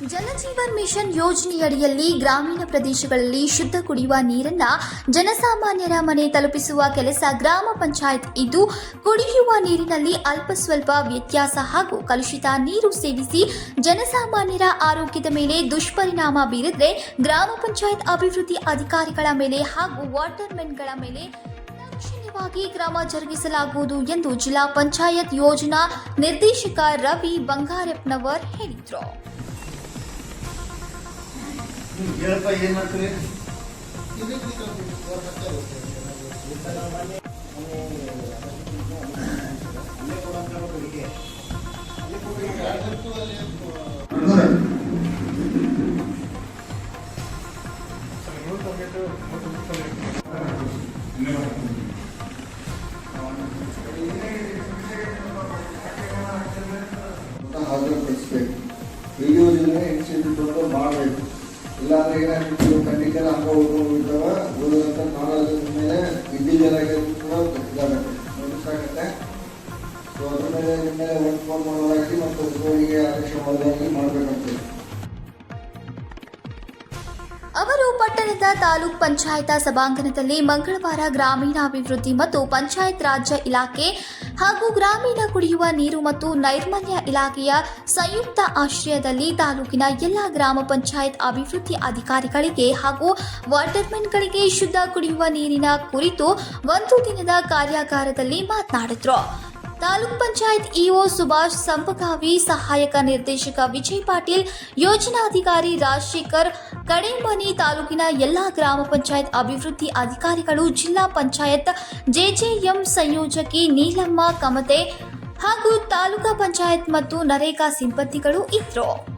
Mission ಯೋಜನೆಯಡಿಯಲ್ಲಿ ಗ್ರಾಮೀಣ ಪ್ರದೇಶಗಳಲ್ಲಿ ಶುದ್ಧ ಕುಡಿಯುವ ನೀರನ್ನ ಜನಸಾಮಾನ್ಯರ ಮನೆ ತಲುಪಿಸುವ ಕೆಲಸ ಗ್ರಾಮ ಪಂಚಾಯತ್ ಇದ್ದು, ಕುಡಿಯುವ ನೀರಿನಲ್ಲಿ ಅಲ್ಪ ಸ್ವಲ್ಪ ವ್ಯತ್ಯಾಸ ಹಾಗೂ ಕಲುಷಿತ ನೀರು ಸೇವಿಸಿ ಜನಸಾಮಾನ್ಯರ ಆರೋಗ್ಯದ ಮೇಲೆ ದುಷ್ಪರಿಣಾಮ ಬೀರಿದ್ರೆ ಗ್ರಾಮ ಪಂಚಾಯತ್ ಅಭಿವೃದ್ಧಿ ಅಧಿಕಾರಿಗಳ ಮೇಲೆ ಹಾಗೂ ವಾಟರ್ ಮೆನ್ಗಳ ಮೇಲೆ ನಿರ್ದಾಕ್ಷಿಣ್ಯವಾಗಿ ಕ್ರಮ ಜರುಗಿಸಲಾಗುವುದು ಎಂದು ಜಿಲ್ಲಾ ಪಂಚಾಯತ್ ಯೋಜನಾ ನಿರ್ದೇಶಕ ರವಿ ಬಂಗಾರಪ್ಪನವರ್ ಹೇಳಿದರು. ಹೇಳಪ್ಪ ಏನ್ ಮಾಡ್ತೀರಿ? ಹಾಜರುಪಡಿಸ್ಬೇಕು ಇಲ್ಲಾಂದ್ರೆ ಏನಾಗ್ತಿತ್ತು ಖಂಡಿತ ನಾಲೆಜ್ ಮೇಲೆ ಕೂಡ ಇದಾಗತ್ತೆ ಸೊ ಅದ್ರ ಮೇಲೆ ನಿಮ್ಮ ಮೇಲೆ ಫೋನ್ ಮತ್ತು ಮಾಡ್ಬೇಕಂತೇಳಿ ಅವರು ಪಟ್ಟಣದ ತಾಲೂಕ್ ಪಂಚಾಯತ ಸಭಾಂಗಣದಲ್ಲಿ ಮಂಗಳವಾರ ಗ್ರಾಮೀಣಾಭಿವೃದ್ಧಿ ಮತ್ತು ಪಂಚಾಯತ್ ರಾಜ್ಯ ಇಲಾಖೆ ಹಾಗೂ ಗ್ರಾಮೀಣ ಕುಡಿಯುವ ನೀರು ಮತ್ತು ನೈರ್ಮಲ್ಯ ಇಲಾಖೆಯ ಸಂಯುಕ್ತ ಆಶ್ರಯದಲ್ಲಿ ತಾಲೂಕಿನ ಎಲ್ಲ ಗ್ರಾಮ ಪಂಚಾಯತ್ ಅಭಿವೃದ್ಧಿ ಅಧಿಕಾರಿಗಳಿಗೆ ಹಾಗೂ ವಾಟರ್ಮೆನ್ಗಳಿಗೆ ಶುದ್ಧ ಕುಡಿಯುವ ನೀರಿನ ಕುರಿತು ಒಂದು ದಿನದ ಕಾರ್ಯಾಗಾರದಲ್ಲಿ ಮಾತನಾಡಿದ್ರು. ತಾಲೂಕ್ ಪಂಚಾಯತ್ ಇಒ ಸುಭಾಷ್ ಸಂಪಗಾವಿ ಸಹಾಯಕ ನಿರ್ದೇಶಕ ವಿಜಯ್ ಪಾಟೀಲ್, ಯೋಜನಾಧಿಕಾರಿ ರಾಜಶೇಖರ್, ಕಡೇಮನಿ ತಾಲೂಕಿನ ಎಲ್ಲಾ ಗ್ರಾಮ ಪಂಚಾಯತ್ ಅಭಿವೃದ್ಧಿ ಅಧಿಕಾರಿಗಳು, ಜಿಲ್ಲಾ ಪಂಚಾಯತ್ ಜೆಜೆಎಂ ಸಂಯೋಜಕಿ ನೀಲಮ್ಮ ಕಮತೆ ಹಾಗೂ ತಾಲೂಕಾ ಪಂಚಾಯತ್ ಮತ್ತು ನರೇಗಾ ಸಿಬ್ಬಂದಿಗಳು ಇದ್ರು.